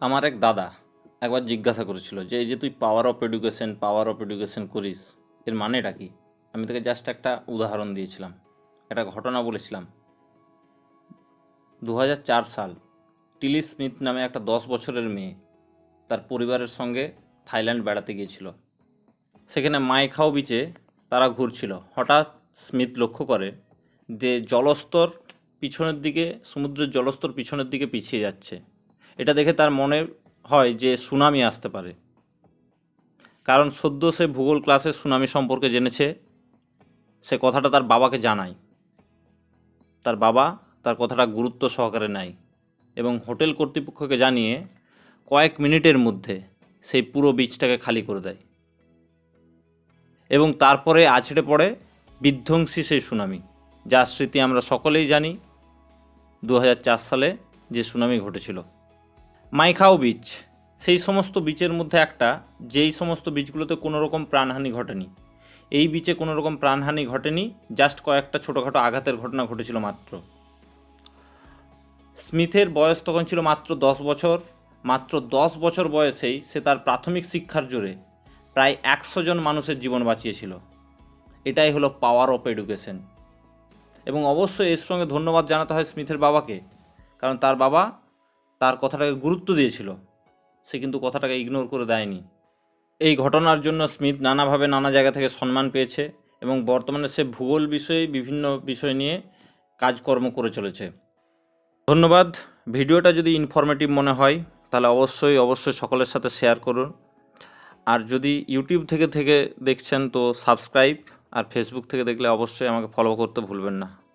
আমার এক দাদা একবার জিজ্ঞাসা করেছিল যে, এই যে তুই power of education power of education করিস, এর মানেটা কি? আমি তোকে জাস্ট একটা উদাহরণ দিয়েছিলাম, একটা ঘটনা বলেছিলাম। দু সাল, টিলি স্মিথ নামে একটা দশ বছরের মেয়ে তার পরিবারের সঙ্গে থাইল্যান্ড বেড়াতে গিয়েছিল। সেখানে মাইখাও বিচে তারা ঘুরছিল। হঠাৎ স্মিথ লক্ষ্য করে যে, জলস্তর পিছনের দিকে, সমুদ্রের জলস্তর পিছনের দিকে পিছিয়ে যাচ্ছে। এটা দেখে তার মনে হয় যে সুনামি আসতে পারে। কারণ সদ্য সে ভূগোল ক্লাসে সুনামি সম্পর্কে জেনেছে, সে কথাটা তার বাবাকে জানায়। তার বাবা তার কথাটা গুরুত্ব সহকারে নেয় এবং হোটেল কর্তৃপক্ষকে জানিয়ে কয়েক মিনিটের মধ্যে সেই পুরো বীজটাকে খালি করে দেয়। এবং তারপরে আছড়ে পড়ে বিধ্বংসী সেই সুনামি, যার স্মৃতি আমরা সকলেই জানি। দু হাজার চার সালে যে সুনামি ঘটেছিল। Mai Khao beach. সেই সমস্ত বিচের মধ্যে একটা, যেই সমস্ত বিচগুলোতে কোনো রকম প্রাণহানি ঘটেনি। এই বিচে কোনো রকম প্রাণহানি ঘটেনি জাস্ট কয়েকটা ছোটোখাটো আঘাতের ঘটনা ঘটেছিল মাত্র। স্মিথের বয়স তখন ছিল মাত্র দশ বছর। মাত্র দশ বছর বয়সেই সে তার প্রাথমিক শিক্ষার জোরে প্রায় একশো জন মানুষের জীবন বাঁচিয়েছিল। এটাই হলো পাওয়ার অফ এডুকেশন এবং অবশ্যই এর সঙ্গে ধন্যবাদ জানাতে হয় স্মিথের বাবাকে, কারণ তার বাবা তার কথাটাকে গুরুত্ব দিয়েছিল। সে কিন্তু কথাটাকে ইগনোর করে দেয়নি। এই ঘটনার জন্য স্মিথ নানাভাবে নানা জায়গা থেকে সম্মান পেয়েছে এবং বর্তমানে সে ভূগোল বিষয়ে বিভিন্ন বিষয় নিয়ে কাজকর্ম করে চলেছে। ধন্যবাদ। ভিডিওটা যদি ইনফরমেটিভ মনে হয়, তাহলে অবশ্যই অবশ্যই সকলের সাথে শেয়ার করুন। আর যদি ইউটিউব থেকে থেকে দেখছেন, তো সাবস্ক্রাইব আর ফেসবুক থেকে দেখলে অবশ্যই আমাকে ফলো করতে ভুলবেন না।